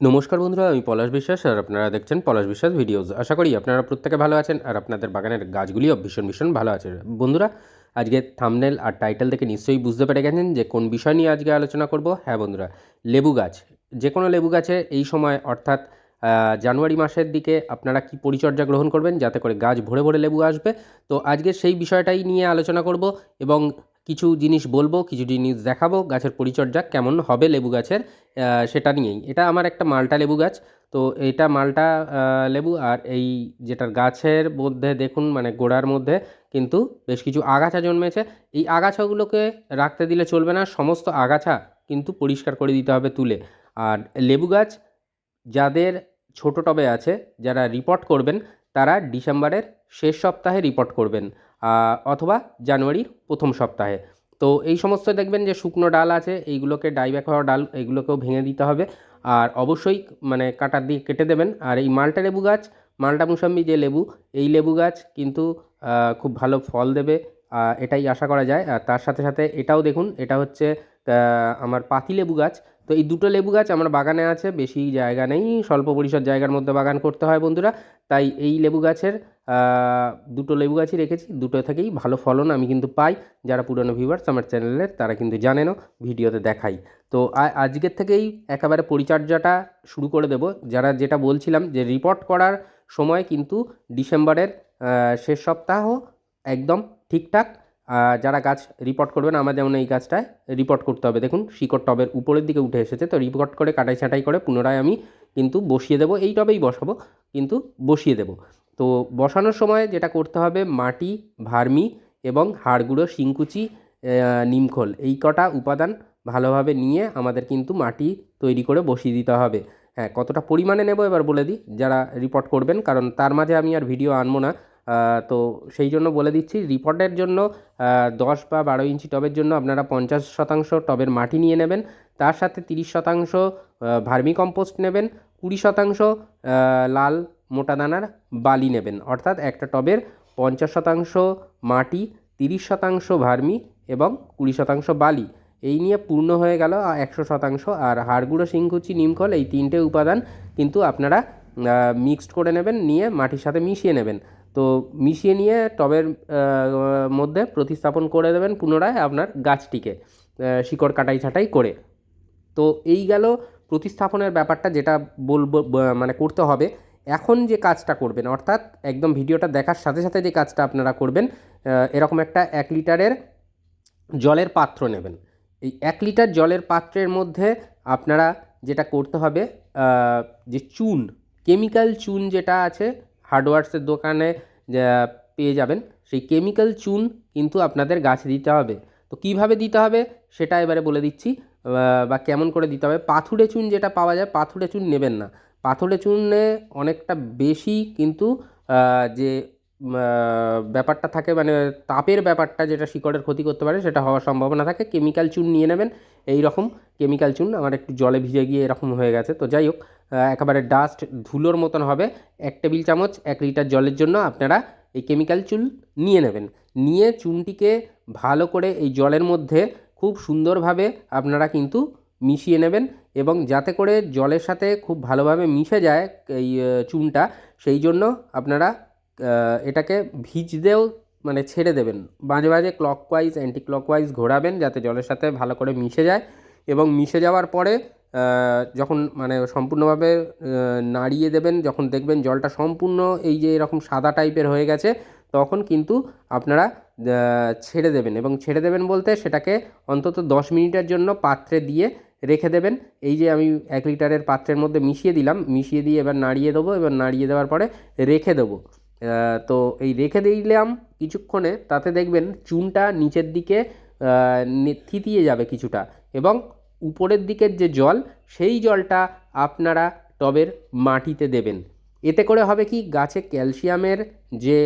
নমস্কার বন্ধুরা, আমি পলাশ বিশ্বাস আর আপনারা দেখছেন পলাশ বিশ্বাস ভিডিওস। আশা করি আপনারা প্রত্যেকে ভালো আছেন আর আপনাদের বাগানের গাছগুলিও ভীষণ ভীষণ ভালো আছে। বন্ধুরা, আজকে থামনেল আর টাইটেল থেকে নিশ্চয়ই বুঝতে পেরে গেছেন যে কোন বিষয় নিয়ে আজকে আলোচনা করব। হ্যাঁ বন্ধুরা, লেবু গাছ। যে কোনো লেবু গাছে এই সময়, অর্থাৎ জানুয়ারি মাসের দিকে আপনারা কি পরিচর্যা গ্রহণ করবেন যাতে করে গাছ ভরে ভরে লেবু আসবে? তো আজকে সেই বিষয়টাই নিয়ে আলোচনা করব এবং কিছু জিনিস বলব, কিছু জিনিস দেখাবো, গাছের পরিচর্যা কেমন হবে লেবু গাছের সেটা নিয়েই। এটা আমার একটা মালটা লেবু গাছ, তো এটা মালটা লেবু আর এই যেটার গাছের মধ্যে দেখুন মানে গোড়ার মধ্যে কিন্তু বেশ কিছু আগাছা জন্মেছে। এই আগাছাগুলোকে রাখতে দিলে চলবে না, সমস্ত আগাছা কিন্তু পরিষ্কার করে দিতে হবে তুলে। আর লেবু গাছ যাদের ছোট টবে আছে, যারা রিপোর্ট করবেন, তারা ডিসেম্বরের শেষ সপ্তাহে রিপোর্ট করবেন। অথবা জানুয়ারির প্রথম সপ্তাহে। তো এই সমস্ত দেখবেন যে শুকনো ডাল আছে, এইগুলোকে ডাইব্যাক হওয়া ডাল, এইগুলোকেও ভেঙে দিতে হবে। আর অবশ্যই মানে কাটার দিয়ে কেটে দেবেন। আর এই মালটা লেবু গাছ, মালটা মুসাম্বি যে লেবু, এই লেবু গাছ কিন্তু খুব ভালো ফল দেবে। এটাই আশা করা যায়। আর তার সাথে সাথে এটাও দেখুন, এটা হচ্ছে আহ, আমার পাতি লেবু গাছ। তো এই দুটো লেবু গাছ আমার বাগানে আছে বেশি জায়গা নেই স্বল্প পরিসর জায়গার মধ্যে বাগান করতে হয় বন্ধুরা। তাই এই লেবু গাছের দুটো লেবু গাছই রেখেছি দুটো থেকেই ভালো ফলন আমি কিন্তু পাই। যারা পুরনো ভিউয়ার্স আমার চ্যানেলের তারা কিন্তু জানেনও ভিডিওতে দেখাই। তো আজকের থেকেই একেবারে পরিচর্যাটা শুরু করে দেব। যারা যেটা বলছিলাম যে রিপোর্ট করার সময় কিন্তু ডিসেম্বরের শেষ সপ্তাহ একদম ঠিকঠাক যারা গাছ রিপোর্ট করবেন আমার যেমন এই গাছটায় রিপোর্ট করতে হবে। দেখুন, শিকড় টবের উপরের দিকে উঠে এসেছে, তো রিপোর্ট করে, কাটাই ছাঁটাই করে পুনরায় আমি কিন্তু বসিয়ে দেবো। এই টবেই বসাবো, কিন্তু বসিয়ে দেবো। তো বসানোর সময় যেটা করতে হবে, মাটি, ভার্মি এবং হাড়গুঁড়ো, শিংকুচি নিমখোল, এই কটা উপাদান ভালোভাবে নিয়ে আমাদের কিন্তু মাটি তৈরি করে বসিয়ে দিতে হবে। হ্যাঁ কতটা পরিমাণে নেব এবার বলে দিই, যারা রিপোর্ট করবেন, কারণ তার মাঝে আমি আর ভিডিও আনব না। তো সেই জন্য বলে দিচ্ছি, রিপোর্টের জন্য দশ বা বারো ইঞ্চি টবের জন্য আপনারা পঞ্চাশ শতাংশ টবের মাটি নিয়ে নেবেন। তার সাথে তিরিশ শতাংশ ভার্মি কম্পোস্ট নেবেন। কুড়ি শতাংশ লাল মোটা দানার বালি নেবেন। অর্থাৎ একটা টবের পঞ্চাশ শতাংশ মাটি, তিরিশ শতাংশ ভার্মি এবং কুড়ি শতাংশ বালি। এই নিয়ে পূর্ণ হয়ে গেল একশো শতাংশ। আর হাড়গুঁড়ো শিংকুচি নিমখল, এই তিনটে উপাদান কিন্তু আপনারা মিক্সড করে নেবেন, নিয়ে মাটির সাথে মিশিয়ে নেবেন। তো মিশিয়ে নিয়ে টবের মধ্যে প্রতিস্থাপন করে দেবেন পুনরায় আপনার গাছটিকে শিকড় কাটাই ছাঁটাই করে। তো এই গেল প্রতিস্থাপনের ব্যাপারটা যেটা বলব মানে করতে হবে। এখন যে কাজটা করবেন, অর্থাৎ একদম ভিডিওটা দেখার সাথে সাথে যে কাজটা আপনারা করবেন এরকম একটা এক লিটারের জলের পাত্র নেবেন। এই এক লিটার জলের পাত্রের মধ্যে আপনারা যেটা করতে হবে যে চুন, কেমিক্যাল চুন যেটা আছে হার্ডওয়ার্সের দোকানে পেয়ে যাবেন, সেই কেমিক্যাল চুন কিন্তু আপনাদের গাছে দিতে হবে। তো কীভাবে দিতে হবে, সেটা এবারে বলে দিচ্ছি। বা কেমন করে দিতে হবে, পাথুরে চুন যেটা পাওয়া যায়, পাথুরে চুন নেবেন না। পাথুরে চুনে অনেকটা বেশি কিন্তু যে ব্যাপারটা থাকে মানে তাপের ব্যাপারটা যেটা শিকড়ের ক্ষতি করতে পারে, সেটা হওয়ার সম্ভাবনা থাকে। কেমিক্যাল চুন নিয়ে নেবেন এই রকম কেমিক্যাল চুন, আমার একটু জলে ভিজে গিয়ে এরকম হয়ে গেছে। তো যাই হোক একেবারে ডাস্ট ধুলোর মতন হবে। এক টেবিল চামচ, এক লিটার জলের জন্য আপনারা এই কেমিক্যাল চুন নিয়ে নেবেন। নিয়ে চুনটিকে ভালো করে এই জলের মধ্যে খুব সুন্দরভাবে আপনারা কিন্তু মিশিয়ে নেবেন এবং যাতে করে জলের সাথে খুব ভালোভাবে মিশে যায় এই চুনটা, সেই জন্য আপনারা এটাকে ভিজতেও মানে ছেড়ে দেবেন। মাঝে মাঝে ক্লকওয়াইজ অ্যান্টি ক্লকওয়াইজ ঘোরাবেন যাতে জলের সাথে ভালো করে মিশে যায়। এবং মিশে যাওয়ার পরে যখন মানে সম্পূর্ণভাবে নাড়িয়ে দেবেন, যখন দেখবেন জলটা সম্পূর্ণ এই যে এরকম সাদা টাইপের হয়ে গেছে, তখন কিন্তু আপনারা ছেড়ে দেবেন এবং ছেড়ে দেবেন বলতে সেটাকে অন্তত দশ মিনিটের জন্য পাত্রে দিয়ে রেখে দেবেন। এই যে আমি এক লিটারের পাত্রের মধ্যে মিশিয়ে দিলাম, মিশিয়ে দিয়ে এবার নাড়িয়ে দেবো, এবার নাড়িয়ে দেওয়ার পরে রেখে দেবো। তো এই রেখে দিলাম কিছুক্ষণে, তাতে দেখবেন চুনটা নিচের দিকে থিতিয়ে যাবে কিছুটা এবং উপরের দিকের যে জল, সেই জলটা আপনারা টবের মাটিতে দেবেন। এতে করে হবে কি? গাছে ক্যালসিয়ামের যে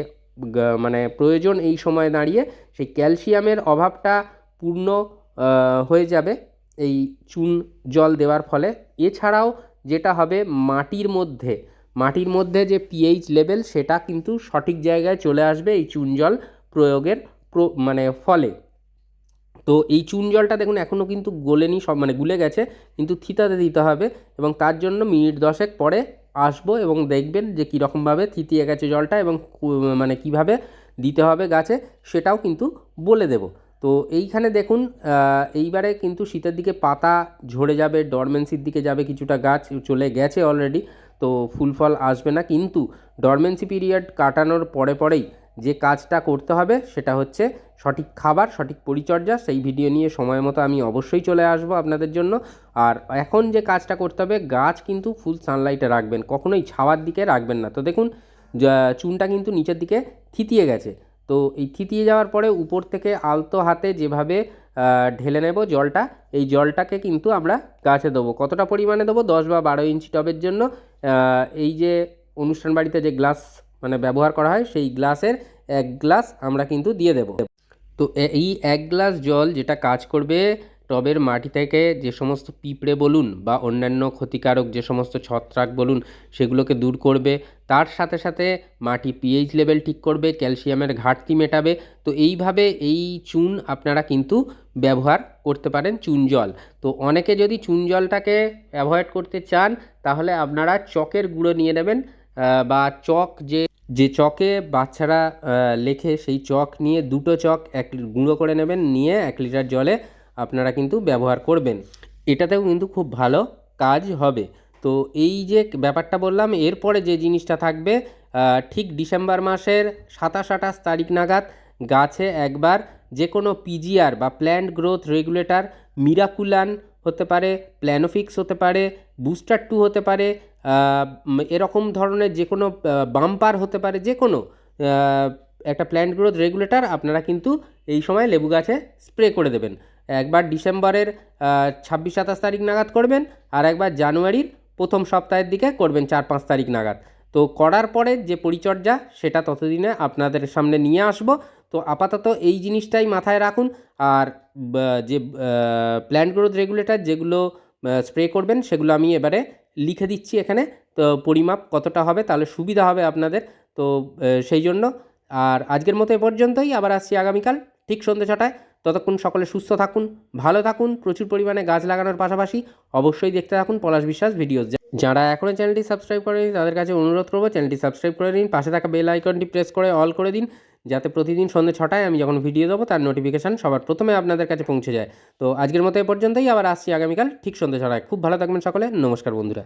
মানে প্রয়োজন এই সময় দাঁড়িয়ে, সেই ক্যালসিয়ামের অভাবটা পূর্ণ হয়ে যাবে এই চুন জল দেওয়ার ফলে। এছাড়াও যেটা হবে মাটির মধ্যে মাটির মধ্যে যে পিএইচ লেভেল সেটা কিন্তু সঠিক জায়গায় চলে আসবে এই চুন জল প্রয়োগের প্র মানে ফলে। তো এই চুন জলটা দেখুন এখনও কিন্তু গলেনি, সব মানে গুলে গেছে, কিন্তু থিতাতে দিতে হবে এবং তার জন্য মিনিট দশেক পরে আসব এবং দেখবেন যে কীরকমভাবে থিতিয়ে গেছে জলটা এবং মানে কীভাবে দিতে হবে গাছে সেটাও কিন্তু বলে দেব। তো এইখানে দেখুন এইবারে কিন্তু শীতের দিকে পাতা ঝরে যাবে ডরমেন্সির দিকে যাবে কিছুটা গাছ চলে গেছে অলরেডি তো ফুল ফল আসবে না, কিন্তু ডরমেন্সি পিরিয়ড কাটানোর পরে পরেই যে কাজটা করতে হবে সেটা হচ্ছে সঠিক খাবার, সঠিক পরিচর্যা, সেই ভিডিও নিয়ে সময় মতো আমি অবশ্যই চলে আসব আপনাদের জন্য। আর এখন যে কাজটা করতে হবে, গাছ কিন্তু ফুল সানলাইটে রাখবেন, কখনোই ছাওয়ার দিকে রাখবেন না। তো দেখুন চুনটা কিন্তু নিচের দিকে থিতিয়ে গেছে। তো এই থিতিয়ে যাওয়ার পরে উপর থেকে আলতো হাতে যেভাবে ঢেলে নেব জলটা, এই জলটাকে কিন্তু আমরা গাছে দেবো। কতটা পরিমাণে দেবো? দশ বা বারো ইঞ্চি টবের জন্য। এই যে অনুষ্ঠান বাড়িতে যে গ্লাস মানে ব্যবহার করা হয়, সেই গ্লাসের এক গ্লাস আমরা কিন্তু দিয়ে দেব। তো এই এক গ্লাস জল যেটা কাজ করবে টবের মাটি থেকে যে সমস্ত পিঁপড়ে বলুন বা অন্যান্য ক্ষতিকারক যে সমস্ত ছত্রাক বলুন সেগুলোকে দূর করবে, তার সাথে সাথে মাটি পিএইচ লেভেল ঠিক করবে, ক্যালসিয়ামের ঘাটতি মেটাবে। তো এইভাবে এই চুন আপনারা কিন্তু ব্যবহার করতে পারেন চুন জল। তো অনেকে যদি চুন জলটাকে অ্যাভয়েড করতে চান, তাহলে আপনারা চকের গুঁড়ো নিয়ে নেবেন বা চক যে যে চকে বাচ্চারা লেখে সেই চক নিয়ে দুটো চক এক গুঁড়ো করে নেবেন, নিয়ে এক লিটার জলে আপনারা কিন্তু ব্যবহার করবেন। এটাতেও কিন্তু খুব ভালো কাজ হবে। তো এই যে ব্যাপারটা বললাম, এরপরে যে জিনিসটা থাকবে ঠিক ডিসেম্বর মাসের সাতাশ আঠাশ তারিখ নাগাদ গাছে একবার যে কোনো পিজিআর বা প্ল্যান্ট গ্রোথ রেগুলেটর, মিরাকুলান হতে পারে, প্ল্যানোফিক্স হতে পারে, বুস্টার টু হতে পারে এরকম ধরনের যে কোনো বাম্পার হতে পারে, যে কোনো একটা প্ল্যান্ট গ্রোথ রেগুলেটর আপনারা কিন্তু এই সময় লেবু গাছে স্প্রে করে দেবেন। একবার ডিসেম্বরের ছাব্বিশ, সাতাশ তারিখ নাগাদ করবেন আর একবার জানুয়ারির প্রথম সপ্তাহের দিকে করবেন চার, পাঁচ তারিখ নাগাদ। তো করার পরে যে পরিচর্যা, সেটা ততদিনে আপনাদের সামনে নিয়ে আসব। তো আপাতত এই জিনিসটাই মাথায় রাখুন। আর যে প্ল্যান্ট গ্রোথ রেগুলেটর যেগুলো স্প্রে করবেন, সেগুলো আমি এবারে লিখে দিচ্ছি এখানে। তো পরিমাপ কতটা হবে তাহলে সুবিধা হবে আপনাদের। তো সেই জন্য। আর আজকের মতো এ পর্যন্তই। আবার আসছি আগামীকাল ঠিক সন্ধ্যে ছটায়। ততক্ষণ সকলে সুস্থ থাকুন, ভালো থাকুন, প্রচুর পরিমাণে গাছ লাগানোর পাশাপাশি অবশ্যই দেখতে থাকুন পলাশ বিশ্বাস ভিডিওস। যারা এখনও চ্যানেলটি সাবস্ক্রাইব করেনি তাদের কাছে অনুরোধ করব চ্যানেলটি সাবস্ক্রাইব করে নিন, পাশে থাকা বেল আইকনটি প্রেস করে অল করে দিন। যাতে প্রতিদিন সন্ধ্যে ছটায় আমি যখন ভিডিও দেবো, তার নোটিফিকেশান সবার প্রথমে আপনাদের কাছে পৌঁছে যায়। তো আজকের মতো এ পর্যন্তই, আবার আসছি আগামীকাল ঠিক সন্ধ্যে ছটায়। খুব ভালো থাকবেন সকলে, নমস্কার বন্ধুরা।